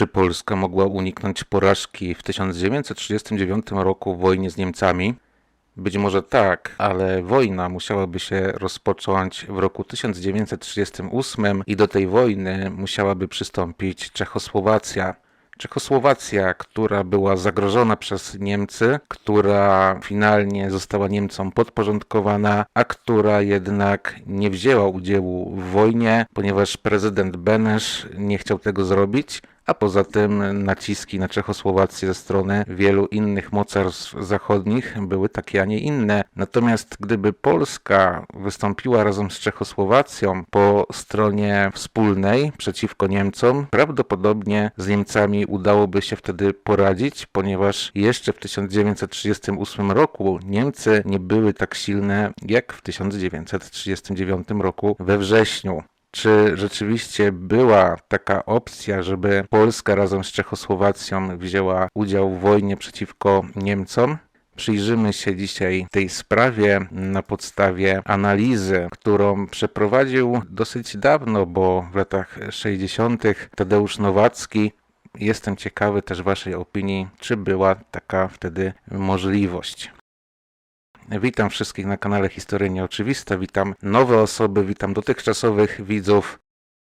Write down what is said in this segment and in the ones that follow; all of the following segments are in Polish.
Czy Polska mogła uniknąć porażki w 1939 roku w wojnie z Niemcami? Być może tak, ale wojna musiałaby się rozpocząć w roku 1938 i do tej wojny musiałaby przystąpić Czechosłowacja. Czechosłowacja, która była zagrożona przez Niemcy, która finalnie została Niemcom podporządkowana, a która jednak nie wzięła udziału w wojnie, ponieważ prezydent Benesz nie chciał tego zrobić, a poza tym naciski na Czechosłowację ze strony wielu innych mocarstw zachodnich były takie, a nie inne. Natomiast gdyby Polska wystąpiła razem z Czechosłowacją po stronie wspólnej przeciwko Niemcom, prawdopodobnie z Niemcami udałoby się wtedy poradzić, ponieważ jeszcze w 1938 roku Niemcy nie były tak silne jak w 1939 roku we wrześniu. Czy rzeczywiście była taka opcja, żeby Polska razem z Czechosłowacją wzięła udział w wojnie przeciwko Niemcom? Przyjrzymy się dzisiaj tej sprawie na podstawie analizy, którą przeprowadził dosyć dawno, bo w latach 60. Tadeusz Nowacki. Jestem ciekawy też Waszej opinii, czy była taka wtedy możliwość. Witam wszystkich na kanale Historie Nieoczywiste, witam nowe osoby, witam dotychczasowych widzów.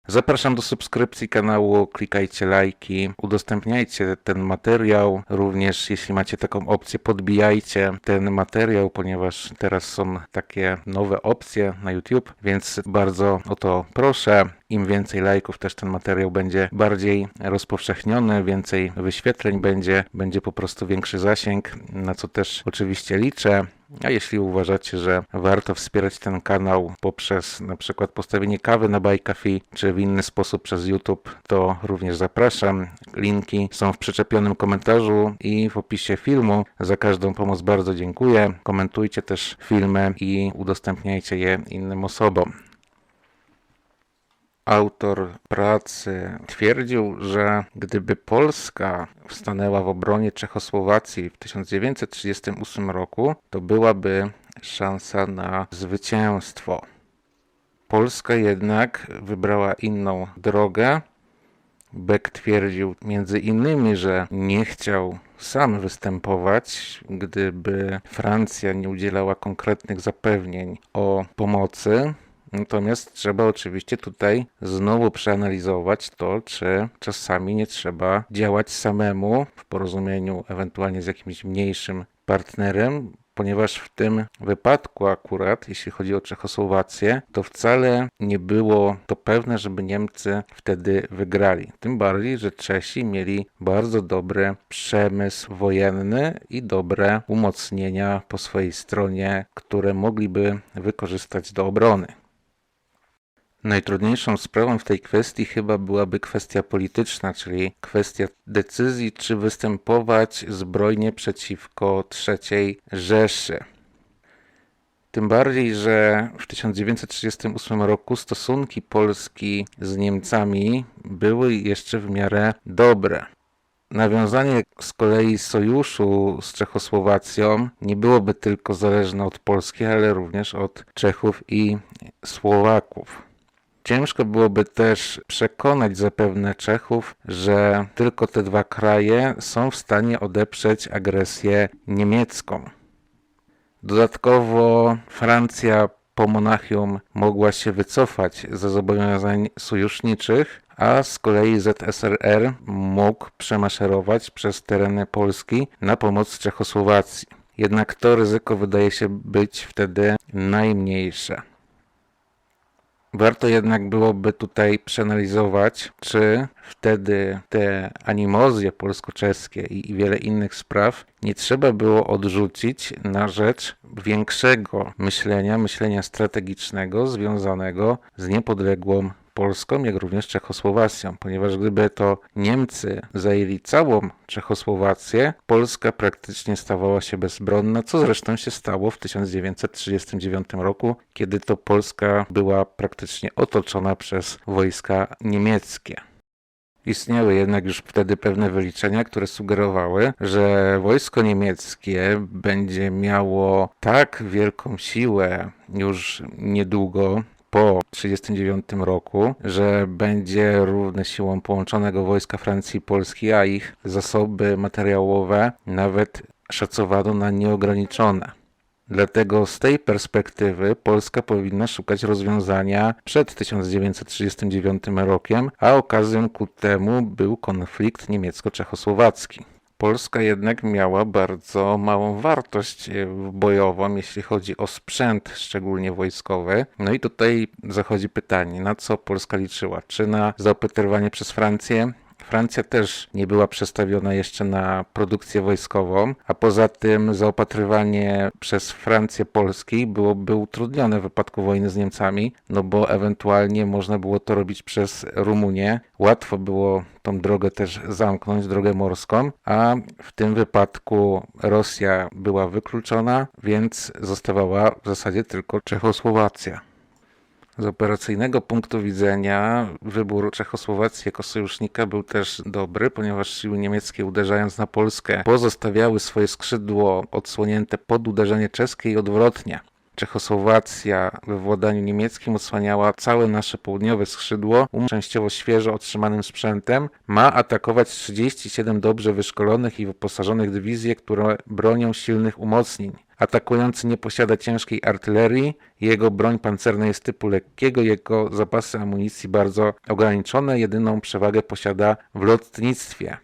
Zapraszam do subskrypcji kanału, klikajcie lajki, udostępniajcie ten materiał. Również jeśli macie taką opcję, podbijajcie ten materiał, ponieważ teraz są takie nowe opcje na YouTube, więc bardzo o to proszę. Im więcej lajków, też ten materiał będzie bardziej rozpowszechniony, więcej wyświetleń będzie, będzie po prostu większy zasięg, na co też oczywiście liczę. A jeśli uważacie, że warto wspierać ten kanał poprzez na przykład postawienie kawy na Coffee, czy w inny sposób przez YouTube, to również zapraszam. Linki są w przyczepionym komentarzu i w opisie filmu. Za każdą pomoc bardzo dziękuję. Komentujcie też filmy i udostępniajcie je innym osobom. Autor pracy twierdził, że gdyby Polska stanęła w obronie Czechosłowacji w 1938 roku, to byłaby szansa na zwycięstwo. Polska jednak wybrała inną drogę. Beck twierdził między innymi, że nie chciał sam występować, gdyby Francja nie udzielała konkretnych zapewnień o pomocy. Natomiast trzeba oczywiście tutaj znowu przeanalizować to, czy czasami nie trzeba działać samemu w porozumieniu ewentualnie z jakimś mniejszym partnerem, ponieważ w tym wypadku akurat, jeśli chodzi o Czechosłowację, to wcale nie było to pewne, żeby Niemcy wtedy wygrali. Tym bardziej, że Czesi mieli bardzo dobry przemysł wojenny i dobre umocnienia po swojej stronie, które mogliby wykorzystać do obrony. Najtrudniejszą sprawą w tej kwestii chyba byłaby kwestia polityczna, czyli kwestia decyzji, czy występować zbrojnie przeciwko III Rzeszy. Tym bardziej, że w 1938 roku stosunki Polski z Niemcami były jeszcze w miarę dobre. Nawiązanie z kolei sojuszu z Czechosłowacją nie byłoby tylko zależne od Polski, ale również od Czechów i Słowaków. Ciężko byłoby też przekonać zapewne Czechów, że tylko te dwa kraje są w stanie odeprzeć agresję niemiecką. Dodatkowo Francja po Monachium mogła się wycofać ze zobowiązań sojuszniczych, a z kolei ZSRR mógł przemaszerować przez tereny Polski na pomoc Czechosłowacji. Jednak to ryzyko wydaje się być wtedy najmniejsze. Warto jednak byłoby tutaj przeanalizować, czy wtedy te animozje polsko-czeskie i wiele innych spraw nie trzeba było odrzucić na rzecz większego myślenia, myślenia strategicznego związanego z niepodległą Polską, jak również Czechosłowacją, ponieważ gdyby to Niemcy zajęli całą Czechosłowację, Polska praktycznie stawała się bezbronna, co zresztą się stało w 1939 roku, kiedy to Polska była praktycznie otoczona przez wojska niemieckie. Istniały jednak już wtedy pewne wyliczenia, które sugerowały, że wojsko niemieckie będzie miało tak wielką siłę już niedługo, po 1939 roku, że będzie równy siłom połączonego wojska Francji i Polski, a ich zasoby materiałowe nawet szacowano na nieograniczone. Dlatego z tej perspektywy Polska powinna szukać rozwiązania przed 1939 rokiem, a okazją ku temu był konflikt niemiecko-czechosłowacki. Polska jednak miała bardzo małą wartość e, bojową, jeśli chodzi o sprzęt, szczególnie wojskowy. No i tutaj zachodzi pytanie, na co Polska liczyła? Czy na zaopatrywanie przez Francję Francja też nie była przestawiona jeszcze na produkcję wojskową, a poza tym zaopatrywanie przez Francję Polski byłoby utrudnione w wypadku wojny z Niemcami, no bo ewentualnie można było to robić przez Rumunię. Łatwo było tą drogę też zamknąć, drogę morską, a w tym wypadku Rosja była wykluczona, więc zostawała w zasadzie tylko Czechosłowacja. Z operacyjnego punktu widzenia wybór Czechosłowacji jako sojusznika był też dobry, ponieważ siły niemieckie uderzając na Polskę pozostawiały swoje skrzydło odsłonięte pod uderzenie czeskie i odwrotnie. Czechosłowacja we władaniu niemieckim odsłaniała całe nasze południowe skrzydło, um częściowo świeżo otrzymanym sprzętem, ma atakować 37 dobrze wyszkolonych i wyposażonych dywizji, które bronią silnych umocnień. Atakujący nie posiada ciężkiej artylerii, jego broń pancerna jest typu lekkiego, jego zapasy amunicji bardzo ograniczone, jedyną przewagę posiada w lotnictwie.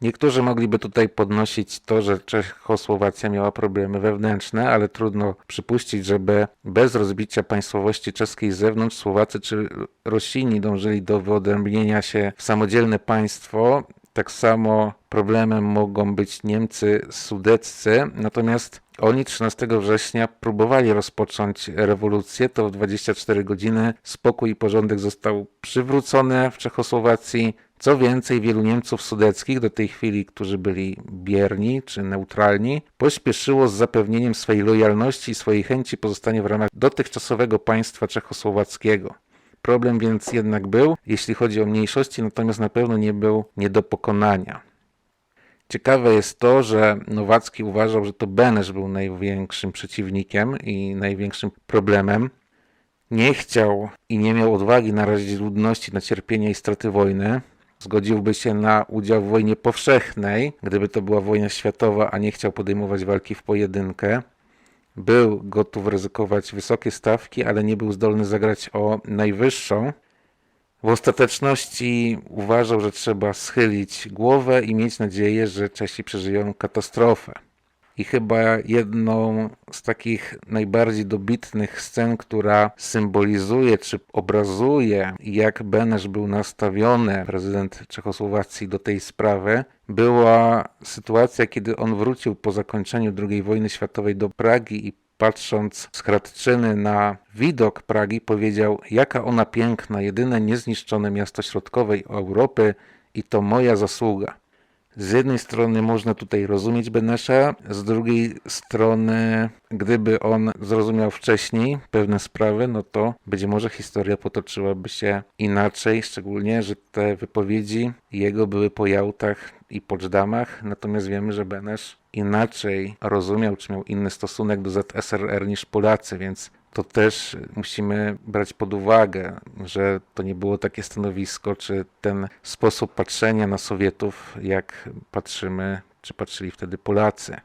Niektórzy mogliby tutaj podnosić to, że Czechosłowacja miała problemy wewnętrzne, ale trudno przypuścić, żeby bez rozbicia państwowości czeskiej z zewnątrz Słowacy czy Rosini dążyli do wyodrębnienia się w samodzielne państwo. Tak samo problemem mogą być Niemcy sudeccy, natomiast oni 13 września próbowali rozpocząć rewolucję, to w 24 godziny spokój i porządek został przywrócony w Czechosłowacji. Co więcej, wielu Niemców sudeckich, do tej chwili, którzy byli bierni czy neutralni, pośpieszyło z zapewnieniem swojej lojalności i swojej chęci pozostania w ramach dotychczasowego państwa czechosłowackiego. Problem więc jednak był, jeśli chodzi o mniejszości, natomiast na pewno nie był nie do pokonania. Ciekawe jest to, że Nowacki uważał, że to Benesz był największym przeciwnikiem i największym problemem. Nie chciał i nie miał odwagi narazić ludności na cierpienie i straty wojny. Zgodziłby się na udział w wojnie powszechnej, gdyby to była wojna światowa, a nie chciał podejmować walki w pojedynkę. Był gotów ryzykować wysokie stawki, ale nie był zdolny zagrać o najwyższą. W ostateczności uważał, że trzeba schylić głowę i mieć nadzieję, że Czesi przeżyją katastrofę. I chyba jedną z takich najbardziej dobitnych scen, która symbolizuje czy obrazuje, jak Benesz był nastawiony, prezydent Czechosłowacji, do tej sprawy, była sytuacja, kiedy on wrócił po zakończeniu II wojny światowej do Pragi i patrząc z Hradczyny na widok Pragi, powiedział: Jaka ona piękna, jedyne niezniszczone miasto środkowej Europy i to moja zasługa. Z jednej strony można tutaj rozumieć Benesza, z drugiej strony, gdyby on zrozumiał wcześniej pewne sprawy, no to być może historia potoczyłaby się inaczej, szczególnie, że te wypowiedzi jego były po Jałtach i Poczdamach, natomiast wiemy, że Benesz inaczej rozumiał, czy miał inny stosunek do ZSRR niż Polacy, więc to też musimy brać pod uwagę, że to nie było takie stanowisko, czy ten sposób patrzenia na Sowietów, jak patrzymy, czy patrzyli wtedy Polacy.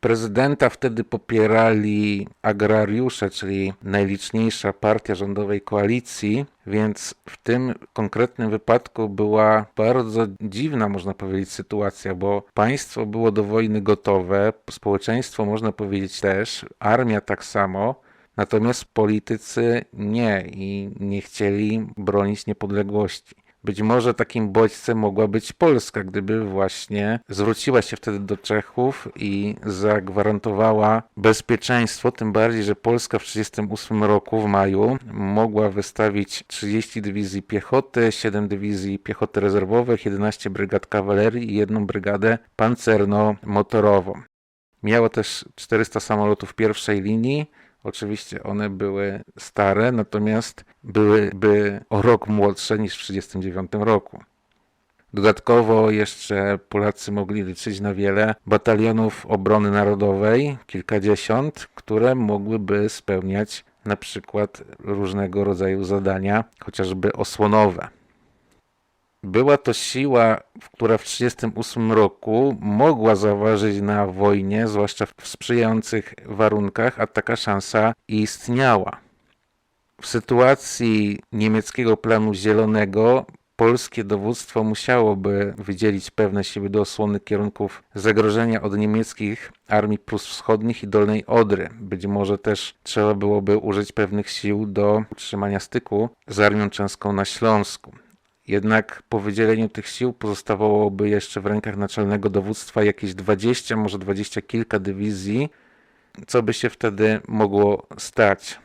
Prezydenta wtedy popierali agrariusze, czyli najliczniejsza partia rządowej koalicji, więc w tym konkretnym wypadku była bardzo dziwna, można powiedzieć, sytuacja, bo państwo było do wojny gotowe, społeczeństwo, można powiedzieć, też, armia tak samo. Natomiast politycy nie i nie chcieli bronić niepodległości. Być może takim bodźcem mogła być Polska, gdyby właśnie zwróciła się wtedy do Czechów i zagwarantowała bezpieczeństwo, tym bardziej, że Polska w 1938 roku w maju mogła wystawić 30 dywizji piechoty, 7 dywizji piechoty rezerwowych, 11 brygad kawalerii i jedną brygadę pancerno-motorową. Miała też 400 samolotów pierwszej linii, Oczywiście one były stare, natomiast byłyby o rok młodsze niż w 1939 roku. Dodatkowo jeszcze Polacy mogli liczyć na wiele batalionów obrony narodowej, kilkadziesiąt, które mogłyby spełniać na przykład różnego rodzaju zadania, chociażby osłonowe. Była to siła, która w 1938 roku mogła zaważyć na wojnie, zwłaszcza w sprzyjających warunkach, a taka szansa istniała. W sytuacji niemieckiego planu zielonego polskie dowództwo musiałoby wydzielić pewne siły do osłony kierunków zagrożenia od niemieckich armii Prus Wschodnich i Dolnej Odry. Być może też trzeba byłoby użyć pewnych sił do utrzymania styku z armią czeską na Śląsku. Jednak po wydzieleniu tych sił pozostawałoby jeszcze w rękach naczelnego dowództwa jakieś 20, może 20 kilka dywizji, co by się wtedy mogło stać.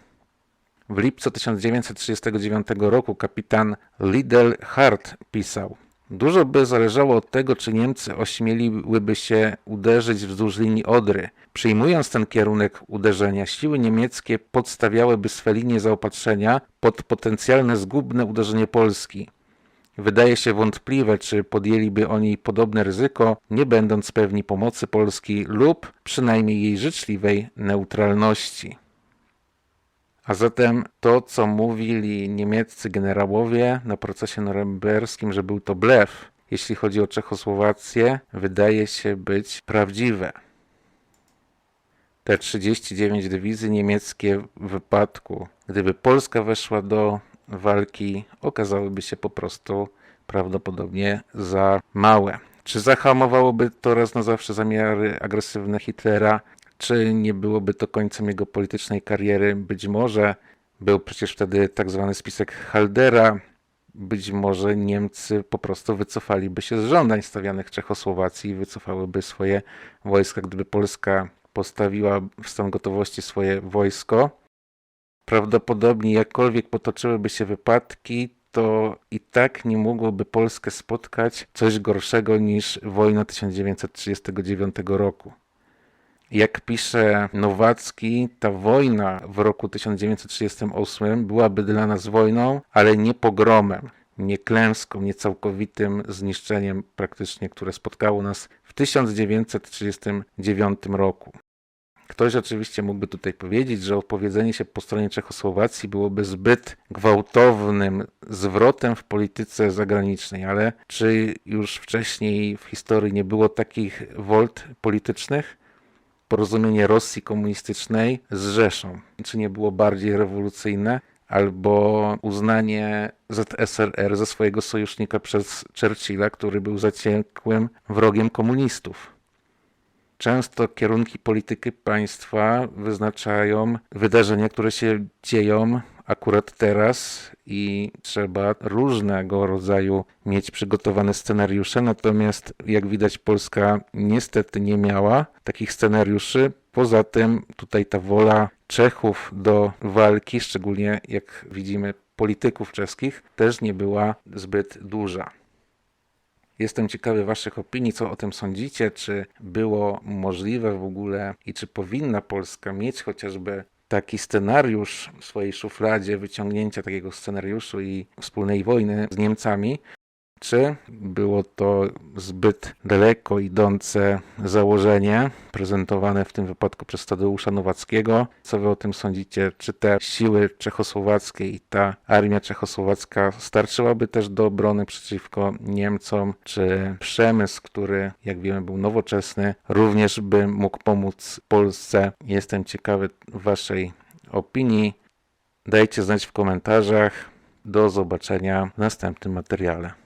W lipcu 1939 roku kapitan Liddell Hart pisał: Dużo by zależało od tego, czy Niemcy ośmieliłyby się uderzyć wzdłuż linii Odry. Przyjmując ten kierunek uderzenia, siły niemieckie podstawiałyby swe linie zaopatrzenia pod potencjalne zgubne uderzenie Polski. Wydaje się wątpliwe, czy podjęliby oni podobne ryzyko, nie będąc pewni pomocy Polski lub przynajmniej jej życzliwej neutralności. A zatem to, co mówili niemieccy generałowie na procesie norymberskim, że był to blef, jeśli chodzi o Czechosłowację, wydaje się być prawdziwe. Te 39 dywizji niemieckie w wypadku, gdyby Polska weszła do walki, okazałyby się po prostu prawdopodobnie za małe. Czy zahamowałoby to raz na zawsze zamiary agresywne Hitlera? Czy nie byłoby to końcem jego politycznej kariery? Być może był przecież wtedy tak zwany spisek Haldera. Być może Niemcy po prostu wycofaliby się z żądań stawianych Czechosłowacji i wycofałyby swoje wojska, gdyby Polska postawiła w stan gotowości swoje wojsko. Prawdopodobnie jakkolwiek potoczyłyby się wypadki, to i tak nie mogłoby Polskę spotkać coś gorszego niż wojna 1939 roku. Jak pisze Nowacki, ta wojna w roku 1938 byłaby dla nas wojną, ale nie pogromem, nie klęską, nie całkowitym zniszczeniem praktycznie, które spotkało nas w 1939 roku. Ktoś oczywiście mógłby tutaj powiedzieć, że opowiedzenie się po stronie Czechosłowacji byłoby zbyt gwałtownym zwrotem w polityce zagranicznej, ale czy już wcześniej w historii nie było takich wolt politycznych? Porozumienie Rosji komunistycznej z Rzeszą, czy nie było bardziej rewolucyjne? Albo uznanie ZSRR za swojego sojusznika przez Churchilla, który był zaciekłym wrogiem komunistów. Często kierunki polityki państwa wyznaczają wydarzenia, które się dzieją akurat teraz i trzeba różnego rodzaju mieć przygotowane scenariusze. Natomiast jak widać Polska niestety nie miała takich scenariuszy. Poza tym tutaj ta wola Czechów do walki, szczególnie jak widzimy polityków czeskich, też nie była zbyt duża. Jestem ciekawy Waszych opinii, co o tym sądzicie, czy było możliwe w ogóle i czy powinna Polska mieć chociażby taki scenariusz w swojej szufladzie, wyciągnięcia takiego scenariuszu i wspólnej wojny z Niemcami, czy było to zbyt daleko idące założenie, prezentowane w tym wypadku przez Tadeusza Nowackiego? Co wy o tym sądzicie? Czy te siły czechosłowackie i ta armia czechosłowacka starczyłaby też do obrony przeciwko Niemcom? Czy przemysł, który jak wiemy był nowoczesny, również by mógł pomóc Polsce? Jestem ciekawy waszej opinii. Dajcie znać w komentarzach. Do zobaczenia w następnym materiale.